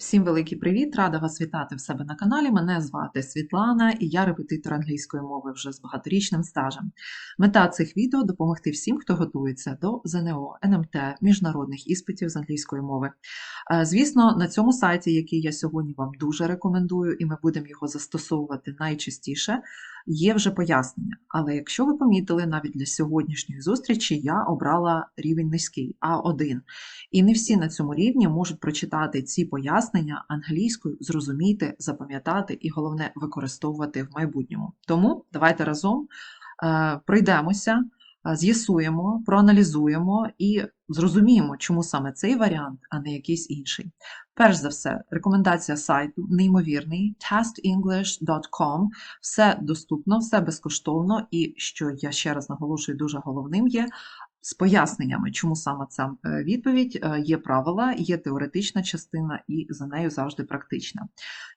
Всім великий привіт! Рада вас вітати в себе на каналі. Мене звати Світлана і я репетитор англійської мови вже з багаторічним стажем. Мета цих відео допомогти всім, хто готується до ЗНО, НМТ, міжнародних іспитів з англійської мови. Е, Звісно, на цьому сайті, який я сьогодні вам дуже рекомендую, і ми будемо його застосовувати найчастіше, є вже пояснення. Але якщо ви помітили, навіть для сьогоднішньої зустрічі я обрала рівень низький А1. І не всі на цьому рівні можуть прочитати ці пояснення англійською, зрозуміти, запам'ятати і головне використовувати в майбутньому. Тому давайте разом е, пройдемося, е, з'ясуємо, проаналізуємо і зрозуміємо, чому саме цей варіант, а не якийсь інший. Перш за все, рекомендація сайту неймовірний testenglish.com. Все доступно, все безкоштовно, і що я ще раз наголошую, дуже головним є з поясненнями, чому саме ця е, відповідь. Е, Є правила, є теоретична частина, і за нею завжди практична.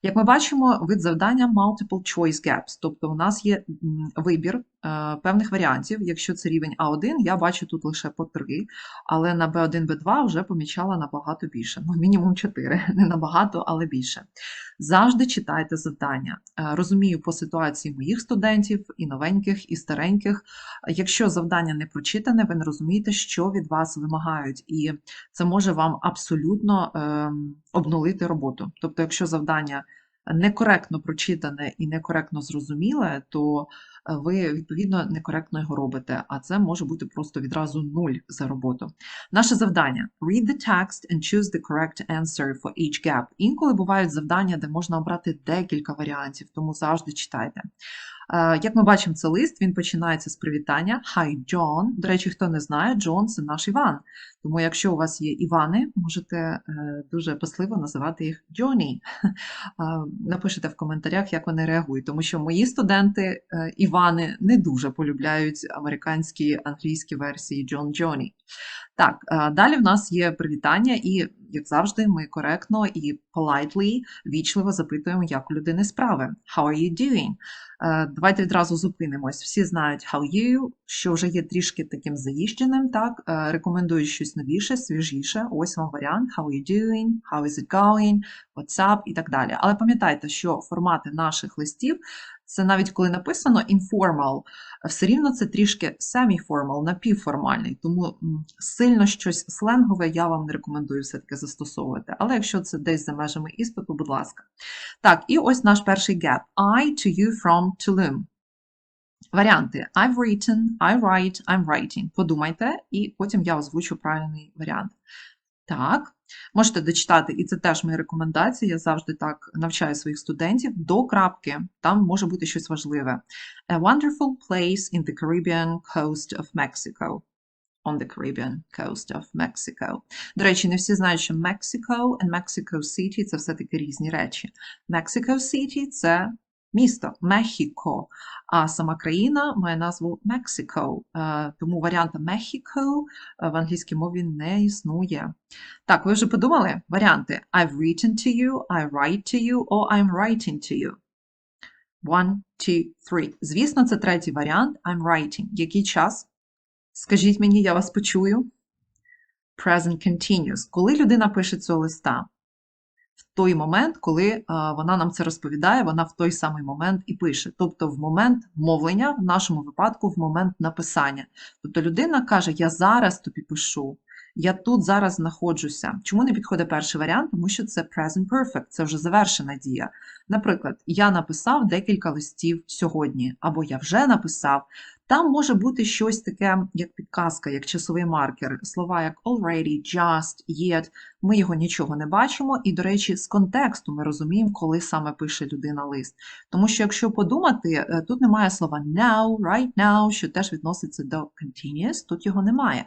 Як ми бачимо, вид завдання multiple choice gaps, тобто у нас є вибір певних варіантів. Якщо це рівень А1, я бачу тут лише по 3, але на B1, B2 вже помічала набагато більше, ну мінімум 4, не набагато, але більше. Завжди читайте завдання. Е, Розумію по ситуації моїх студентів, і новеньких, і стареньких. Якщо завдання не прочитане, ви не розумієте, що від вас вимагають, і це може вам абсолютно ем, обнулити роботу. Тобто, якщо завдання некоректно прочитане і некоректно зрозуміле, то е, ви відповідно некоректно його робите, а це може бути просто відразу нуль за роботу. Наше завдання read the text and choose the correct answer for each gap. Інколи бувають завдання, де можна обрати декілька варіантів, тому завжди читайте. Е, Як ми бачимо, це лист, він починається з привітання Hi, John. До речі, хто не знає, Джон це наш Іван. Тому якщо у вас є Івани, можете е, дуже пасливо називати їх Джоні. Напишите в коментарях, як вони реагують, тому що мої студенти е, Івани не дуже полюбляють американські англійські версії Джон Джоні. Так, е, далі в нас є привітання, і, як завжди, ми коректно і politely, вічливо запитуємо, як у людини справи. How are you doing? Е, Давайте відразу зупинимось. Всі знають how you, що вже є трішки таким заїждженим, так? Е, Рекомендую щось новіше, свіжіше. Ось вам варіант how you doing, how is it going, what's up і так далі. Але пам'ятайте, що формати наших листів це навіть коли написано informal, все рівно це трішки semi-formal, напівформальний, тому сильно щось сленгове я вам не рекомендую все-таки застосовувати. Але якщо це десь за межами іспиту, будь ласка. Так, і ось наш перший gap. I to you from Tulum. Варіанти I've written, I write, I'm writing. Подумайте, і потім я озвучу правильний варіант. Так, можете дочитати, і це теж моя рекомендація. Я завжди так навчаю своїх студентів до крапки. Там може бути щось важливе. A wonderful place in the Caribbean coast of Mexico. On the Caribbean coast of Mexico. До речі, не всі знають, що Mexico and Mexico City – це все-таки різні речі. Mexico City – це місто Мехіко, а сама країна має назву Mexico, е, тому варіанта Mexico е, в англійській мові не існує. Так, ви вже подумали? Варіанти I've written to you, I write to you, or I'm writing to you. One, two, three. Звісно, це третій варіант I'm writing. Який час? Скажіть мені, я вас почую. Present continuous. Коли людина пише цього листа? В той момент, коли вона нам це розповідає, вона в той самий момент і пише. Тобто в момент мовлення, в нашому випадку, в момент написання. Тобто людина каже: Я зараз тобі пишу, я тут зараз знаходжуся. Чому не підходить перший варіант? Тому що це present perfect, це вже завершена дія. Наприклад, я написав декілька листів сьогодні, або я вже написав. Там може бути щось таке, як підказка, як часовий маркер, слова як already, just, yet. Ми його нічого не бачимо, і, до речі, з контексту ми розуміємо, коли саме пише людина лист. Тому що, якщо подумати, е, тут немає слова now, right now, що теж відноситься до continuous, тут його немає.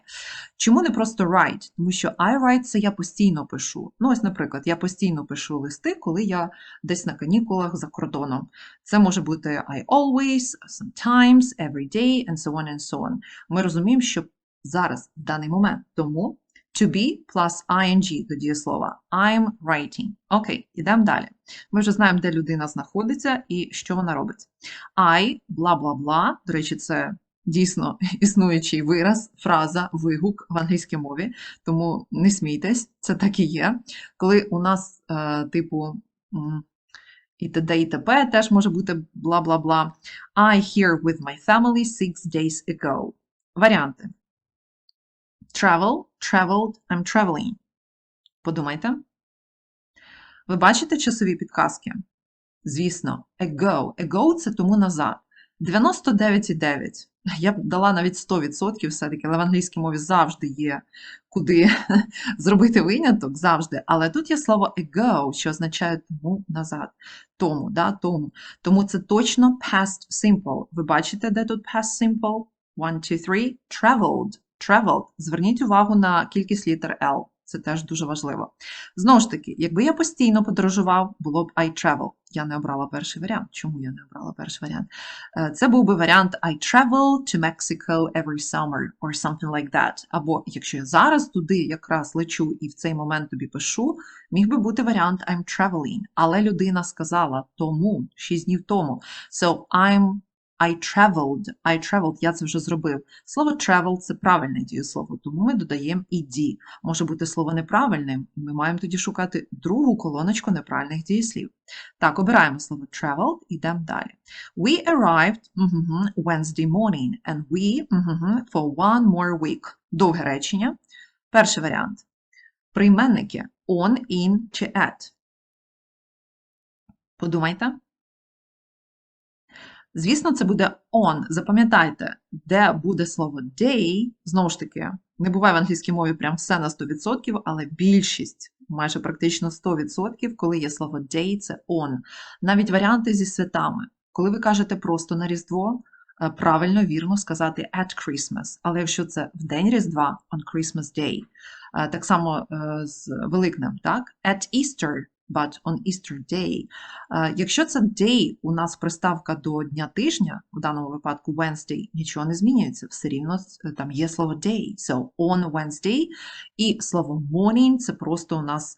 Чому не просто write? Тому що I write – це я постійно пишу. Ну, ось, наприклад, я постійно пишу листи, коли я десь на канікулах за кордоном. Це може бути I always, sometimes, every day, and so on and so on. Ми розуміємо, що зараз, в даний момент, тому to be plus ing до дієслова. I'm writing. Окей, ідемо далі. Ми вже знаємо, де людина знаходиться і що вона робить. I, бла-бла-бла. До речі, це дійсно існуючий вираз, фраза, вигук в англійській мові, тому не смійтесь, це так і є. Коли у нас, е, типу, і т.д. і т.п. теж може бути бла-бла-бла. I here with my family six days ago. Варіанти. Travel, traveled, I'm traveling. Подумайте. Ви бачите часові підказки? Звісно, ago. Ago – це тому назад. 99,9. Я б дала навіть 100% все-таки, але в англійській мові завжди є куди зробити виняток, завжди. Але тут є слово ago, що означає тому назад. Тому, да, тому. Тому це точно past simple. Ви бачите, де тут past simple? One, two, three. Traveled. Traveled. Зверніть увагу на кількість літер L. Це теж дуже важливо. Знову ж таки, якби я постійно подорожував, було б I travel. Я не обрала перший варіант. Чому я не обрала перший варіант? Е, Це був би варіант I travel to Mexico every summer or something like that. Або якщо я зараз туди якраз лечу і в цей момент тобі пишу, міг би бути варіант I'm traveling. Але людина сказала тому, 6 днів тому. So I'm I traveled, I traveled, я це вже зробив. Слово travel – це правильне дієслово, тому ми додаємо ed. Може бути слово неправильним, і ми маємо тоді шукати другу колоночку неправильних дієслів. Так, обираємо слово traveled, йдемо далі. We arrived Wednesday morning, and we for one more week. Довге речення. Перший варіант. Прийменники on, in чи at. Подумайте. Звісно, це буде on. Запам'ятайте, де буде слово day, знову ж таки, не буває в англійській мові прям все на 100%, але більшість, майже практично 100%, коли є слово day, це on. Навіть варіанти зі святами. Коли ви кажете просто на Різдво, е, правильно, вірно сказати at Christmas. Але якщо це в день Різдва, on Christmas Day, Е, так само е, з Великнем, так? At Easter, but on Easter Day. Якщо це day, у нас приставка до дня тижня, в даному випадку Wednesday, нічого не змінюється, все рівно е, там є слово day. So on Wednesday. І слово morning це просто у нас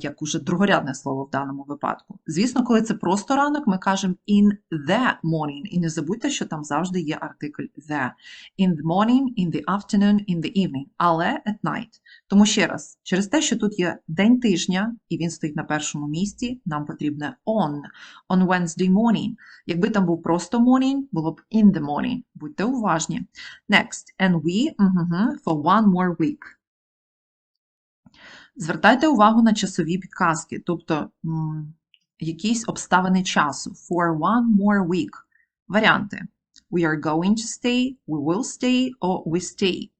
як уже другорядне слово в даному випадку. Звісно, коли це просто ранок, ми кажемо in the morning. І не забудьте, що там завжди є артикль the. In the morning, in the afternoon, in the evening. Але at night. Тому ще раз, через те, що тут є день тижня, і він стоїть на першому місці, нам потрібне on, on Wednesday morning. Якби там був просто morning, було б in the morning. Будьте уважні. Next, and we мгм, for one more week. Звертайте увагу на часові підказки, тобто якісь обставини часу. For one more week. Варіанти. We are going to stay, we will stay, or we stay.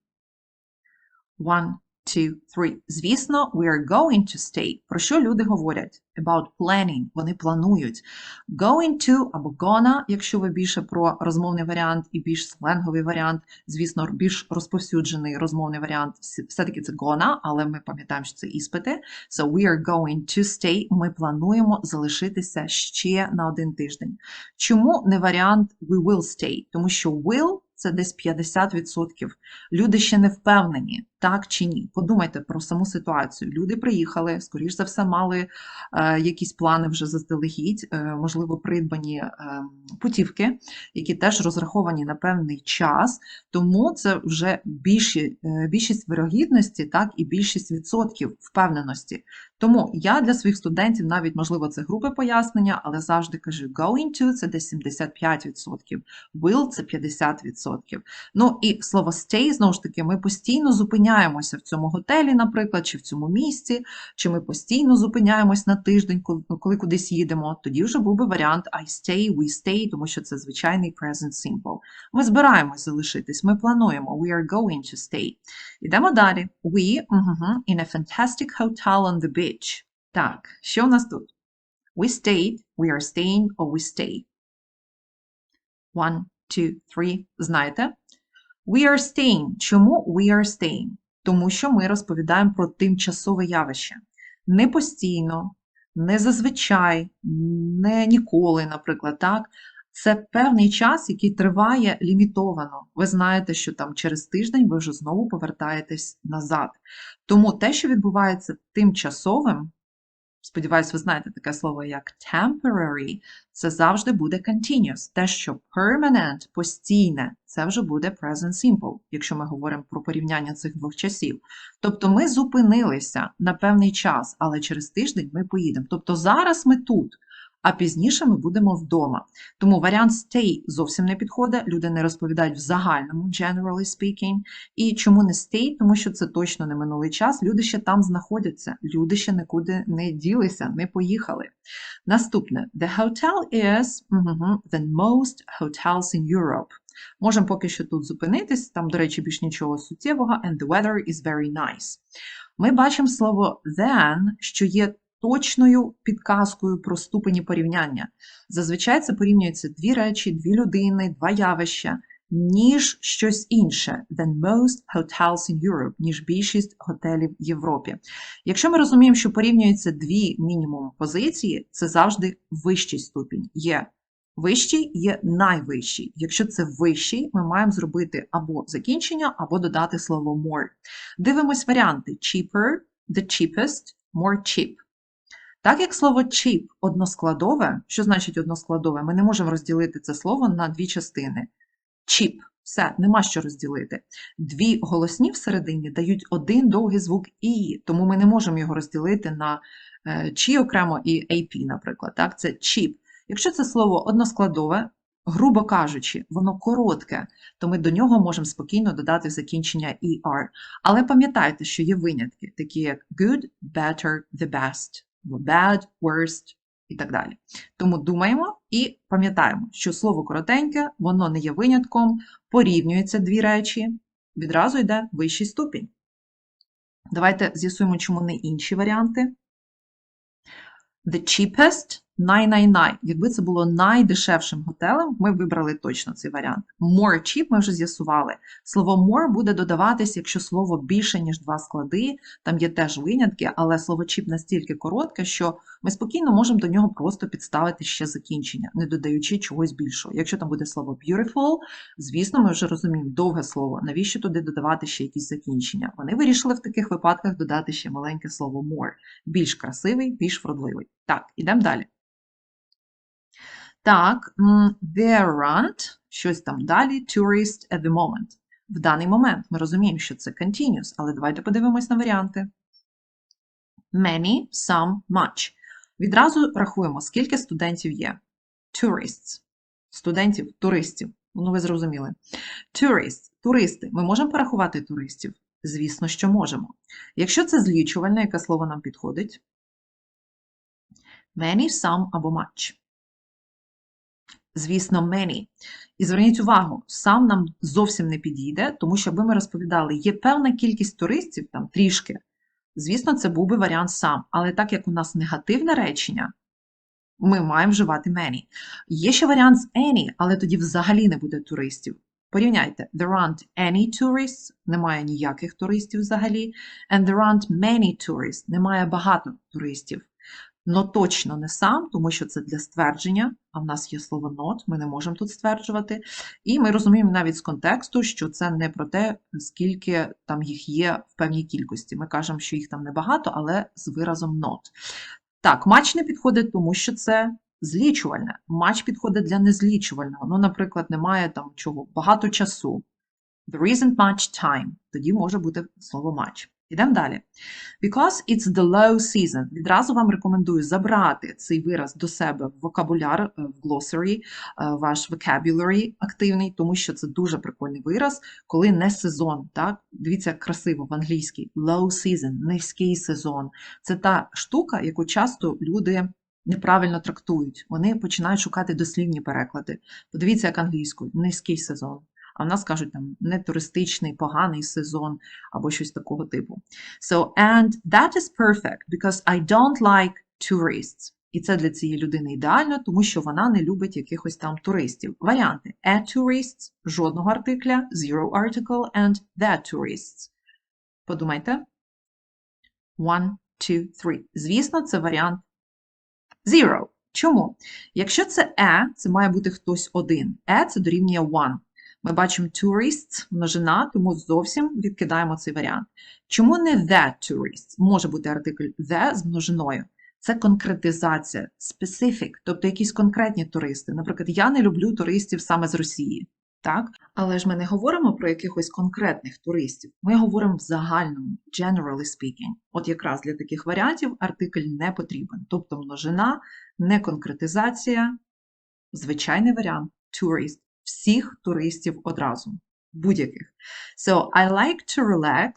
One, two, three. Звісно, we are going to stay. Про що люди говорять? About planning. Вони планують. Going to або gonna, якщо ви більше про розмовний варіант і більш сленговий варіант. Звісно, більш розповсюджений розмовний варіант. Все-таки це gonna, але ми пам'ятаємо, що це іспити. So we are going to stay. Ми плануємо залишитися ще на один тиждень. Чому не варіант we will stay? Тому що will – це десь 50%. Люди ще не впевнені, так чи ні. Подумайте про саму ситуацію. Люди приїхали, скоріш за все, мали е, якісь плани вже заздалегідь, е, можливо, придбані е, путівки, які теж розраховані на певний час. Тому це вже більші, е, більшість вирогідності, так і більшість відсотків впевненості. Тому я для своїх студентів, навіть можливо, це групи пояснення, але завжди кажу going to – це десь 75%, will – це 50%. Ну і слово stay, знову ж таки, ми постійно зупиняємося в цьому готелі, наприклад, чи в цьому місці, чи ми постійно зупиняємось на тиждень, коли, коли кудись їдемо. Тоді вже був би варіант I stay, we stay, тому що це звичайний present simple. Ми збираємось залишитись, ми плануємо, we are going to stay. Ідемо далі. We in a fantastic hotel on the beach. Так, що у нас тут? We stayed, we are staying, or we stay. One, two, three. Знаєте? We are staying. Чому we are staying? Тому що ми розповідаємо про тимчасове явище. Не постійно, не зазвичай, не ніколи, наприклад, так? Це певний час, який триває лімітовано. Ви знаєте, що там через тиждень ви вже знову повертаєтесь назад. Тому те, що відбувається тимчасовим, Сподіваюсь, ви знаєте таке слово як temporary. Це завжди буде continuous. Те, що permanent, постійне, це вже буде present simple, якщо ми говоримо про порівняння цих двох часів. Тобто ми зупинилися на певний час, але через тиждень ми поїдемо. Тобто зараз ми тут, а пізніше ми будемо вдома. Тому варіант stay зовсім не підходить. Люди не розповідають в загальному, generally speaking. І чому не stay? Тому що це точно не минулий час. Люди ще там знаходяться, люди ще нікуди не ділися, не поїхали. Наступне: The hotel is the most hotels in Europe. Можемо поки що тут зупинитись, там, до речі, більш нічого суттєвого, and the weather is very nice. Ми бачимо слово then, що є точною підказкою про ступені порівняння. Зазвичай це порівнюється дві речі, дві людини, два явища, ніж щось інше than most hotels in Europe, ніж більшість готелів в Європі. Якщо ми розуміємо, що порівнюються дві мінімум позиції, це завжди вищий ступінь. Є вищий, є найвищий. Якщо це вищий, ми маємо зробити або закінчення, або додати слово more. Дивимось варіанти: cheaper, the cheapest, more cheap. Так як слово cheap односкладове, що значить односкладове? Ми не можемо розділити це слово на дві частини. Cheap. Все, нема що розділити. Дві голосні всередині дають один довгий звук і, тому ми не можемо його розділити на е, чи окремо і AP, наприклад. Так? Це cheap. Якщо це слово односкладове, грубо кажучи, воно коротке, то ми до нього можемо спокійно додати закінчення ER. Але пам'ятайте, що є винятки, такі як good, better, the best, або bad, worst і так далі. Тому думаємо і пам'ятаємо, що слово коротеньке, воно не є винятком, порівнюються дві речі, відразу йде вищий ступінь. Давайте з'ясуємо, чому не інші варіанти. The cheapest 999. Якби це було найдешевшим готелем, ми б вибрали точно цей варіант. More cheap ми вже з'ясували. Слово more буде додаватись, якщо слово більше, ніж два склади. Там є теж винятки, але слово cheap настільки коротке, що ми спокійно можемо до нього просто підставити ще закінчення, не додаючи чогось більшого. Якщо там буде слово beautiful, звісно, ми вже розуміємо довге слово. Навіщо туди додавати ще якісь закінчення? Вони вирішили в таких випадках додати ще маленьке слово more. Більш красивий, більш вродливий. Так, ідемо далі. Так, there aren't, щось там далі, tourist at the moment. В даний момент ми розуміємо, що це continuous, але давайте подивимось на варіанти. Many, some, much. Відразу рахуємо, скільки студентів є. Tourists. Студентів, туристів. Ну, ви зрозуміли. Tourists, туристи. Ми можемо порахувати туристів? Звісно, що можемо. Якщо це злічувальне, яке слово нам підходить? Many, some або much. Звісно, many. І зверніть увагу, сам нам зовсім не підійде, тому що, якби ми розповідали, є певна кількість туристів, там трішки, звісно, це був би варіант сам. Але так як у нас негативне речення, ми маємо вживати many. Є ще варіант з any, але тоді взагалі не буде туристів. Порівняйте, there aren't any tourists, немає ніяких туристів взагалі, and there aren't many tourists, немає багато туристів. Но точно не сам, тому що це для ствердження, а в нас є слово not, ми не можемо тут стверджувати. І ми розуміємо навіть з контексту, що це не про те, скільки там їх є в певній кількості. Ми кажемо, що їх там небагато, але з виразом not. Так, матч не підходить, тому що це злічувальне. Матч підходить для незлічувального. Ну, наприклад, немає там чого, багато часу. There isn't much time. Тоді може бути слово матч. Ідемо далі. Because it's the low season. Відразу вам рекомендую забрати цей вираз до себе в вокабуляр, е, в glossary, е, ваш vocabulary активний, тому що це дуже прикольний вираз, коли не сезон. Так? Дивіться, як красиво в англійській. Low season, низький сезон. Це та штука, яку часто люди неправильно трактують. Вони починають шукати дослівні переклади. Подивіться, як англійською, низький сезон. А в нас кажуть там не туристичний, поганий сезон або щось такого типу. So, and that is perfect because I don't like tourists. І це для цієї людини ідеально, тому що вона не любить якихось там туристів. Варіанти: a tourists, жодного артикля, zero article and the tourists. Подумайте. One, two, three. Звісно, це варіант zero. Чому? Якщо це a, це має бути хтось один. A – це дорівнює one. Ми бачимо tourists, множина, тому зовсім відкидаємо цей варіант. Чому не the tourists? Може бути артикль the з множиною. це конкретизація, specific, тобто якісь конкретні туристи. Наприклад, я не люблю туристів саме з Росії. Так? Але ж ми не говоримо про якихось конкретних туристів, ми говоримо в загальному, generally speaking. От якраз для таких варіантів артикль не потрібен. Тобто множина, не конкретизація, звичайний варіант tourist, всіх туристів одразу, будь-яких. So, I like to relax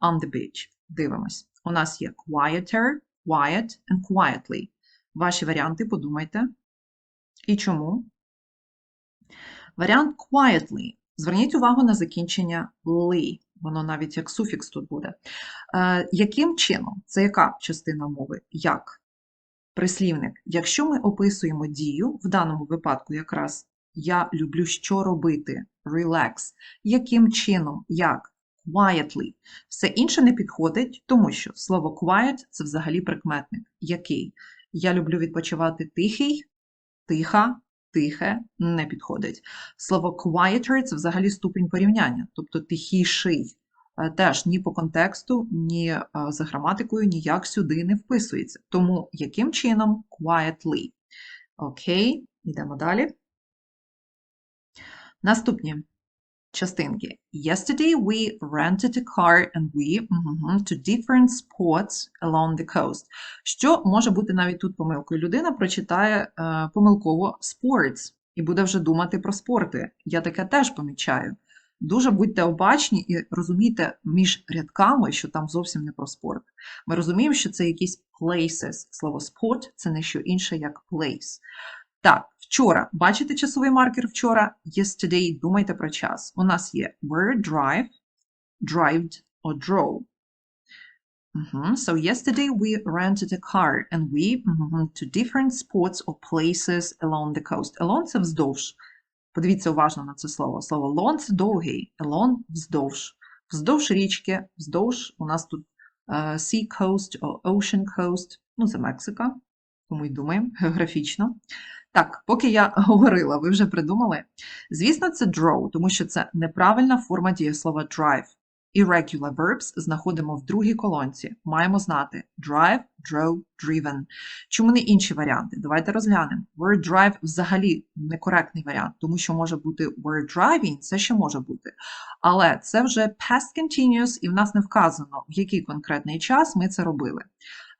on the beach. Дивимось. У нас є quieter, quiet and quietly. Ваші варіанти подумайте. І чому? Варіант quietly. Зверніть увагу на закінчення ли. Воно навіть як суфікс тут буде. Е, яким чином? Це яка частина мови? Як? Прислівник. Якщо ми описуємо дію, в даному випадку якраз я люблю що робити, relax. Яким чином? Як? Quietly. Все інше не підходить, тому що слово quiet – це взагалі прикметник. Який? Я люблю відпочивати тихий, тиха, тихе не підходить. Слово quieter – це взагалі ступінь порівняння, тобто тихіший. Е, Теж ні по контексту, ні е, за граматикою ніяк сюди не вписується. Тому яким чином quietly? Окей, йдемо далі. Наступні частинки. Yesterday we rented a car and we to different spots along the coast. Що може бути навіть тут помилкою? Людина прочитає е, помилково sports і буде вже думати про спорти. Я таке теж помічаю. Дуже будьте обачні і розумійте між рядками, що там зовсім не про спорт. Ми розуміємо, що це якісь places. Слово sport – це не що інше, як place. Так, вчора. Бачите часовий маркер вчора? Yesterday. Думайте про час. У нас є were drive, drived or drove. Мгм. So yesterday we rented a car and we мгм, to different spots or places along the coast. Along – це вздовж. Подивіться уважно на це слово. Слово long – це довгий, along – вздовж. Вздовж річки, вздовж у нас тут е, sea coast or ocean coast. Ну, це Мексика, тому й думаємо географічно. Так, поки я говорила, ви вже придумали. Звісно, це draw, тому що це неправильна форма дієслова drive. Irregular verbs знаходимо в другій колонці. Маємо знати drive, drove, driven. Чому не інші варіанти? Давайте розглянемо. Word drive взагалі некоректний варіант, тому що може бути word driving, це ще може бути. Але це вже past continuous, і в нас не вказано, в який конкретний час ми це робили.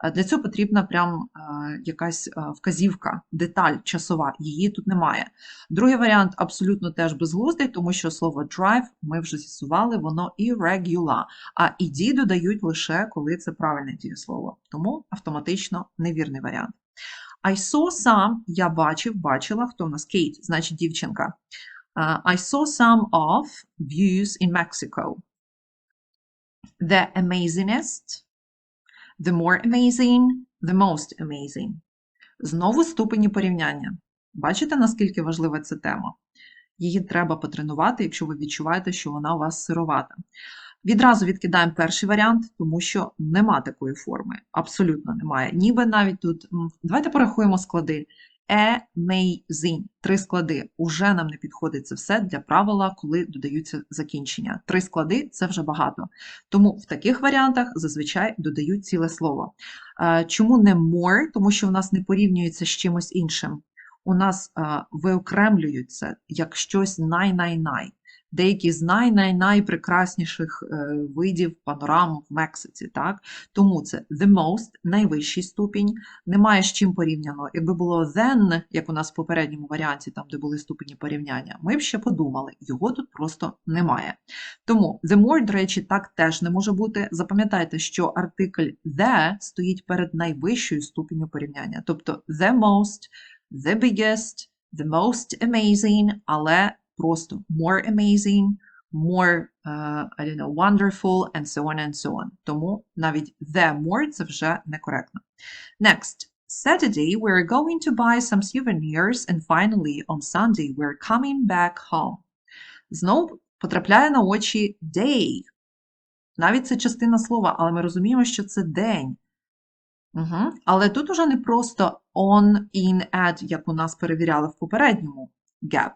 Е, Для цього потрібна прям е, якась е, вказівка, деталь часова, її тут немає. Другий варіант абсолютно теж безглуздий, тому що слово drive ми вже з'ясували, воно irregular, а ed додають лише коли це правильне дієслово. Тому автоматично невірний варіант. I saw some, я бачив, бачила, хто в нас Кейт, значить дівчинка. I saw some of views in Mexico. The amazingest, the more amazing, the most amazing. Знову ступені порівняння. Бачите, наскільки важлива ця тема? Її треба потренувати, якщо ви відчуваєте, що вона у вас сировата. Відразу відкидаємо перший варіант, тому що нема такої форми. Абсолютно немає. Ніби навіть тут. Давайте порахуємо склади. Amazing. Три склади. Уже нам не підходить це все для правила, коли додаються закінчення. Три склади це вже багато. Тому в таких варіантах зазвичай додають ціле слово. Чому не more? Тому що в нас не порівнюється з чимось іншим. У нас виокремлюються як щось най-най-най. Деякі з най-най-найпрекрасніших е, видів панорам в Мексиці. Так? Тому це the most, найвищий ступінь, немає з чим порівняно. Якби було then, як у нас в попередньому варіанті, там, де були ступені порівняння, ми б ще подумали, його тут просто немає. Тому the more, до речі, так теж не може бути. Запам'ятайте, що артикль the стоїть перед найвищою ступенью порівняння. Тобто the most, the biggest, the most amazing, але просто more amazing, more, uh, I don't know, wonderful, and so on and so on. Тому навіть the more це вже некоректно. Next. Saturday, we're going to buy some souvenirs, and finally, on Sunday, we're coming back home. Знов потрапляє на очі day. Навіть це частина слова, але ми розуміємо, що це день. Угу. Але тут уже не просто on, in, at, як у нас перевіряли в попередньому gap.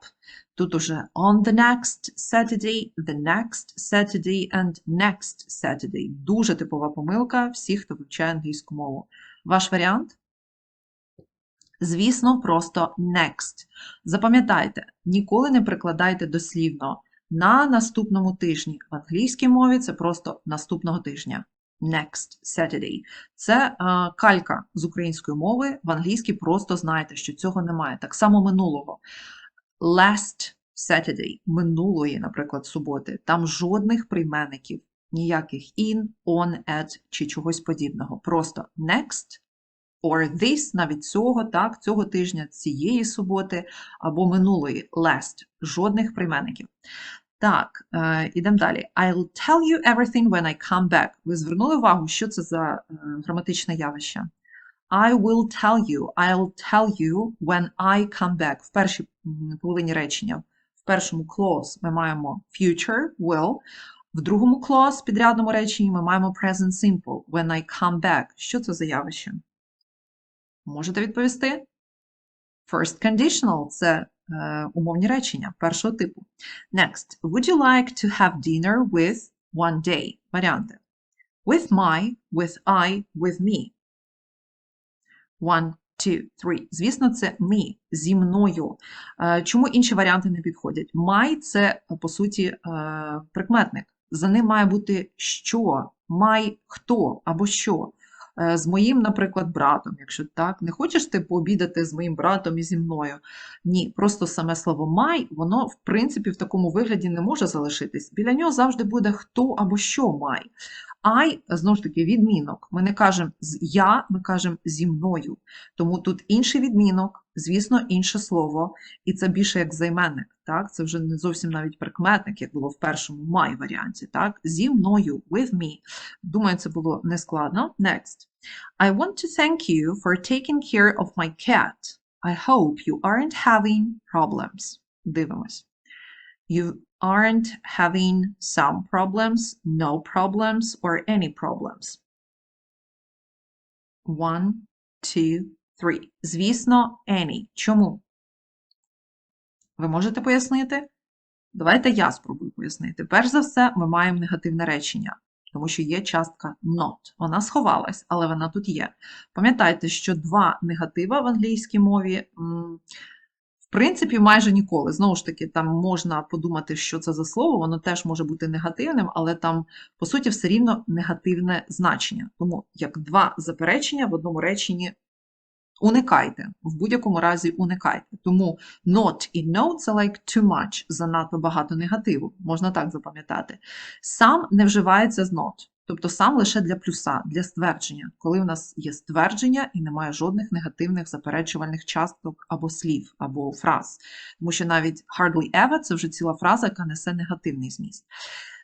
Тут уже on the next Saturday, the next Saturday and next Saturday. Дуже типова помилка всіх, хто вивчає англійську мову. Ваш варіант? Звісно, просто next. Запам'ятайте, ніколи не прикладайте дослівно на наступному тижні. В англійській мові це просто наступного тижня. Next Saturday. Це е, калька з української мови. В англійській просто знаєте, що цього немає. Так само минулого. Last Saturday, минулої, наприклад, суботи. Там жодних прийменників, ніяких in, on, at чи чогось подібного. Просто next or this, навіть цього, так, цього тижня, цієї суботи або минулої last. Жодних прийменників. Так, е, ідемо далі. I'll tell you everything when I come back. Ви звернули увагу, що це за е, граматичне явище? I will tell you, I'll tell you when I come back. В першій половині речення. В першому clause ми маємо future, will. В другому clause, підрядному реченні, ми маємо present simple, when I come back. Що це за явище? Можете відповісти? First conditional – це е, умовні речення першого типу. Next. Would you like to have dinner with one day? Варіанти. With my, with I, with me. One, two, three. Звісно, це me, зі мною. Е, Чому інші варіанти не підходять? My – це, по суті, е, прикметник. За ним має бути що, my – хто або що. Е, З моїм, наприклад, братом, якщо так, не хочеш ти пообідати з моїм братом і зі мною. Ні, просто саме слово май, воно, в принципі, в такому вигляді не може залишитись. Біля нього завжди буде хто або що май. I, знову ж таки, відмінок. Ми не кажемо з я, ми кажемо зі мною. Тому тут інший відмінок, звісно, інше слово, і це більше як займенник. Так? Це вже не зовсім навіть прикметник, як було в першому май варіанті. Так? Зі мною, with me. Думаю, це було нескладно. Next. I want to thank you for taking care of my cat. I hope you aren't having problems. Дивимось. You aren't having some problems, no problems, or any problems. One, two, three. Звісно, any. Чому? Ви можете пояснити? Давайте я спробую пояснити. Перш за все, ми маємо негативне речення, тому що є частка not. Вона сховалась, але вона тут є. Пам'ятайте, що два негатива в англійській мові, принципі, майже ніколи. Знову ж таки, там можна подумати, що це за слово, воно теж може бути негативним, але там, по суті, все рівно негативне значення. Тому як два заперечення в одному реченні уникайте. В будь-якому разі уникайте. Тому not і no – це like too much, занадто багато негативу. Можна так запам'ятати. Сам не вживається з not. Тобто сам лише для плюса, для ствердження, коли в нас є ствердження і немає жодних негативних заперечувальних часток або слів, або фраз. Тому що навіть hardly ever – це вже ціла фраза, яка несе негативний зміст.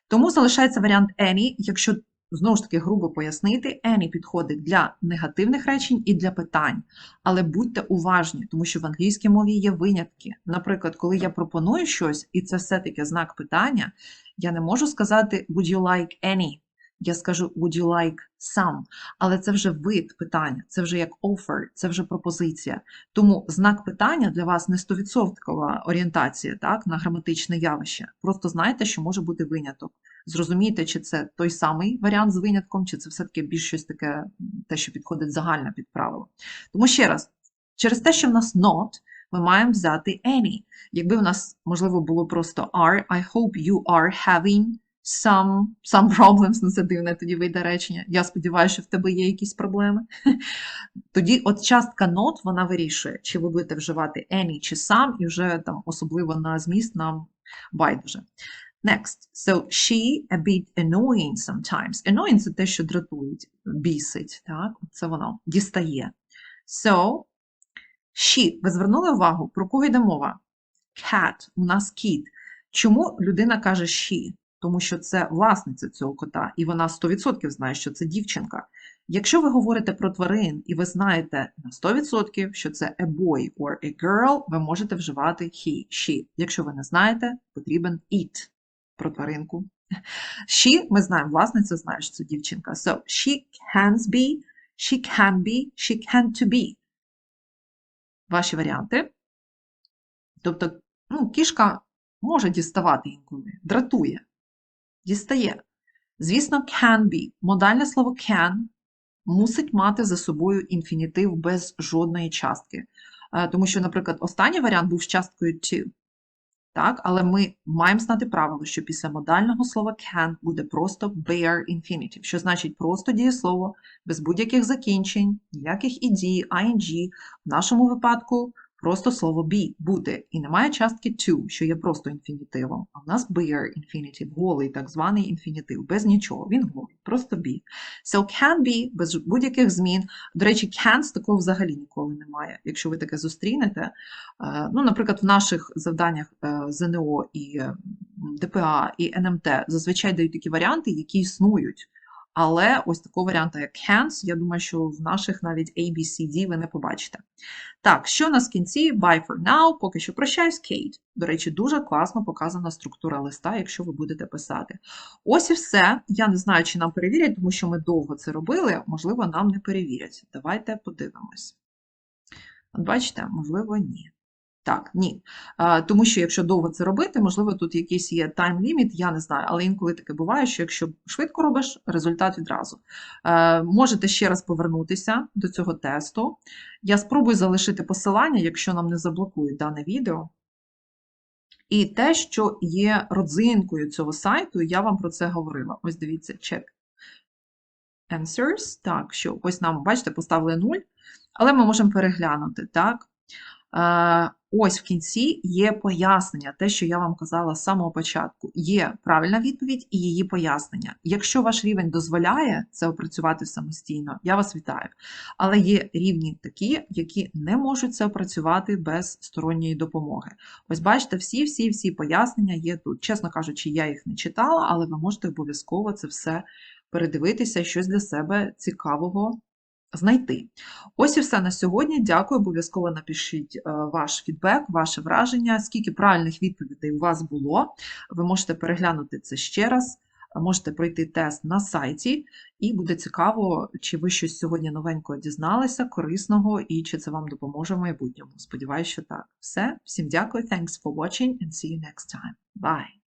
Тому залишається варіант any, якщо знову ж таки грубо пояснити, any підходить для негативних речень і для питань. Але будьте уважні, тому що в англійській мові є винятки. Наприклад, коли я пропоную щось, і це все-таки знак питання, я не можу сказати would you like any? Я скажу would you like some? Але це вже вид питання, це вже як offer, це вже пропозиція. Тому знак питання для вас не 100% орієнтація так, на граматичне явище. Просто знайте, що може бути виняток. Зрозумійте, чи це той самий варіант з винятком, чи це все-таки більш щось таке, те, що підходить загально під правило. Тому ще раз, через те, що в нас not, ми маємо взяти any. Якби в нас, можливо, було просто are, I hope you are having some, some problems, ну це дивне тоді вийде речення. Я сподіваюся, що в тебе є якісь проблеми. Тоді от частка not, вона вирішує, чи ви будете вживати any чи some, і вже там особливо на зміст нам байдуже. Next. So she a bit annoying sometimes. Annoying – це те, що дратують, бісить, так? Це воно, дістає. So, she. Ви звернули увагу, про кого йде мова? Cat. У нас кіт. Чому людина каже she? Тому що це власниця цього кота, і вона 100% знає, що це дівчинка. Якщо ви говорите про тварин, і ви знаєте на 100%, що це a boy or a girl, ви можете вживати he, she. Якщо ви не знаєте, потрібен it про тваринку. She, ми знаємо, власниця знає, що це дівчинка. So, she can be, she can be, she can to be. Ваші варіанти. Тобто, ну, кішка може діставати інколи, дратує, дістає. Звісно, can be. Модальне слово can мусить мати за собою інфінітив без жодної частки. Е, Тому що, наприклад, останній варіант був з часткою to. Так, але ми маємо знати правило, що після модального слова can буде просто bare infinitive, що значить просто дієслово без будь-яких закінчень, ніяких ed, ing. В нашому випадку просто слово be, бути. І немає частки to, що є просто інфінітивом. А в нас bare infinitive, голий так званий інфінітив, без нічого. Він голий, просто be. So can be без будь-яких змін. До речі, can з такого взагалі ніколи немає. Якщо ви таке зустрінете, Е, Ну, наприклад, в наших завданнях е, ЗНО і ДПА і НМТ зазвичай дають такі варіанти, які існують. Але ось такого варіанту, як hands, я думаю, що в наших навіть A, B, C, D ви не побачите. Так, що у нас в кінці? Bye for now. Поки що прощаюсь, Кейт. До речі, дуже класно показана структура листа, якщо ви будете писати. Ось і все. Я не знаю, чи нам перевірять, тому що ми довго це робили. Можливо, нам не перевірять. Давайте подивимось. От бачите, можливо, ні. Так, ні. Тому що якщо довго це робити, можливо, тут якийсь є тайм-ліміт, я не знаю, але інколи таке буває, що якщо швидко робиш, результат відразу. Е, Можете ще раз повернутися до цього тесту. Я спробую залишити посилання, якщо нам не заблокують дане відео. І те, що є родзинкою цього сайту, я вам про це говорила. Ось дивіться, check answers. Так, що ось нам, бачите, поставили 0, але ми можемо переглянути, так? Ось в кінці є пояснення, те, що я вам казала з самого початку. Є правильна відповідь і її пояснення. Якщо ваш рівень дозволяє це опрацювати самостійно, я вас вітаю. Але є рівні такі, які не можуть це опрацювати без сторонньої допомоги. Ось бачите, всі-всі-всі пояснення є тут. Чесно кажучи, я їх не читала, але ви можете обов'язково це все передивитися, щось для себе цікавого знайти. Ось і все на сьогодні. Дякую. Обов'язково напишіть е, ваш фідбек, ваше враження, скільки правильних відповідей у вас було. Ви можете переглянути це ще раз, можете пройти тест на сайті, і буде цікаво, чи ви щось сьогодні новенького дізналися, корисного, і чи це вам допоможе в майбутньому. Сподіваюсь, що так. Все. Всім дякую. Thanks for watching and see you next time. Bye!